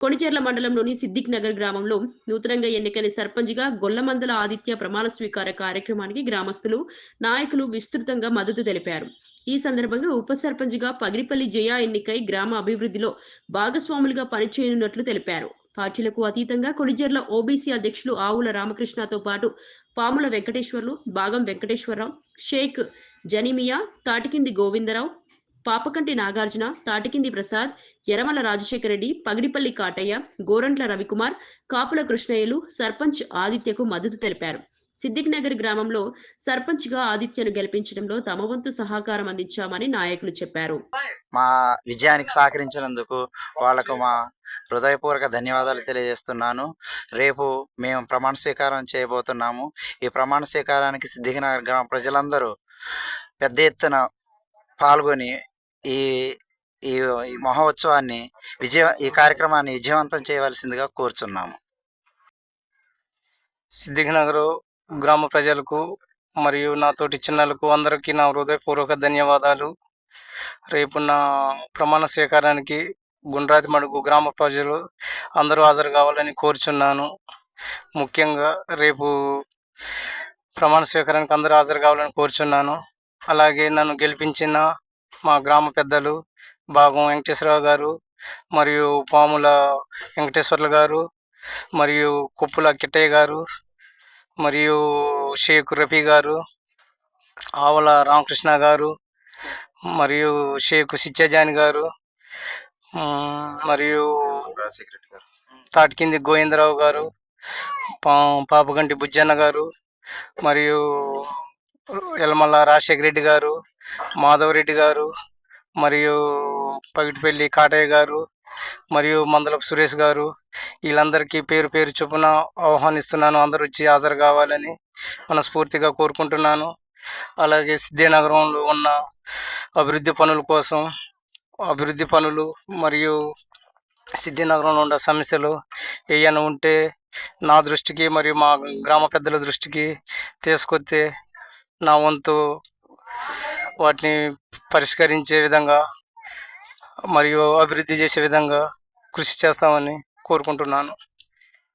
కొణిచెర్ల మండలంలోని సిద్దిక్ నగర్ గ్రామంలో నూతనంగా ఎన్నికైన సర్పంచ్గా గొల్లమందల ఆదిత్య ప్రమాణ స్వీకార కార్యక్రమానికి గ్రామస్తులు నాయకులు విస్తృతంగా మద్దతు తెలిపారు. ఈ సందర్భంగా ఉప సర్పంచ్గా పగిరిపల్లి జయ ఎన్నికై గ్రామ అభివృద్ధిలో భాగస్వాములుగా పనిచేయనున్నట్లు తెలిపారు. పార్టీలకు అతీతంగా కొణిజర్ల ఓబీసీ అధ్యక్షులు ఆవుల రామకృష్ణతో పాటు పాముల వెంకటేశ్వర్లు భాగం వెంకటేశ్వరరావు షేక్ జనిమియా తాటికింది గోవిందరావు పాపకంటి నాగార్జున తాటికింది ప్రసాద్ యరమల రాజశేఖర రెడ్డి పగిడిపల్లి కాటయ్య గోరంట్ల రవికుమార్ కాపుల కృష్ణయ్యలు సర్పంచ్ ఆదిత్యకు మద్దతు తెలిపారు. సిద్దిక్ నగర్ గ్రామంలో సర్పంచ్గా ఆదిత్యను గెలిపించడంలో తమ వంతు సహకారం అందించామని నాయకులు చెప్పారు. మా విజయానికి సహకరించినందుకు వాళ్ళకు మా హృదయపూర్వక ధన్యవాదాలు తెలియజేస్తున్నాను. రేపు మేము ప్రమాణ స్వీకారం చేయబోతున్నాము. ఈ ప్రమాణ స్వీకారానికి సిద్ధినగర్ గ్రామ ప్రజలందరూ పెద్ద ఎత్తున పాల్గొని ఈ ఈ ఈ మహోత్సవాన్ని విజయ ఈ కార్యక్రమాన్ని విజయవంతం చేయవలసిందిగా కోరుచున్నాము. సిద్దిఘనగర్ గ్రామ ప్రజలకు మరియు నాతోటి చిన్నలకు అందరికీ నా హృదయపూర్వక ధన్యవాదాలు. రేపు నా ప్రమాణ స్వీకారానికి గుండ్రాతి మడుగు గ్రామ ప్రజలు అందరూ హాజరు కావాలని కోరుచున్నాను. ముఖ్యంగా రేపు ప్రమాణ స్వీకారానికి అందరూ హాజరు కావాలని కోరుచున్నాను. అలాగే నన్ను గెలిపించిన మా గ్రామ పెద్దలు భాగం వెంకటేశ్వరరావు గారు మరియు పాముల వెంకటేశ్వర్లు గారు మరియు కుప్పుల కిట్టయ్య గారు మరియు షేక్ రఫీ గారు ఆవల రామకృష్ణ గారు మరియు షేక్ సిచ్చజాని గారు మరియు తాటికింది గోవిందరావు గారు పాపగంటి బుజ్జన్న గారు మరియు యలమల్ల రాజశేఖర రెడ్డి గారు మాధవరెడ్డి గారు మరియు పగిటిపల్లి కాటయ్య గారు మరియు మందలపు సురేష్ గారు వీళ్ళందరికీ పేరు పేరు చొప్పున ఆహ్వానిస్తున్నాను. అందరూ వచ్చి హాజరు కావాలని మనస్ఫూర్తిగా కోరుకుంటున్నాను. అలాగే సిద్ధినగరంలో ఉన్న అభివృద్ధి పనుల కోసం అభివృద్ధి పనులు మరియు సిద్ధినగరంలో ఉన్న సమస్యలు ఏమైనా ఉంటే నా దృష్టికి మరియు మా గ్రామ పెద్దల దృష్టికి తీసుకొస్తే నా వంతు వాటిని పరిష్కరించే విధంగా మరియు అభివృద్ధి చేసే విధంగా కృషి చేస్తామని కోరుకుంటున్నాను.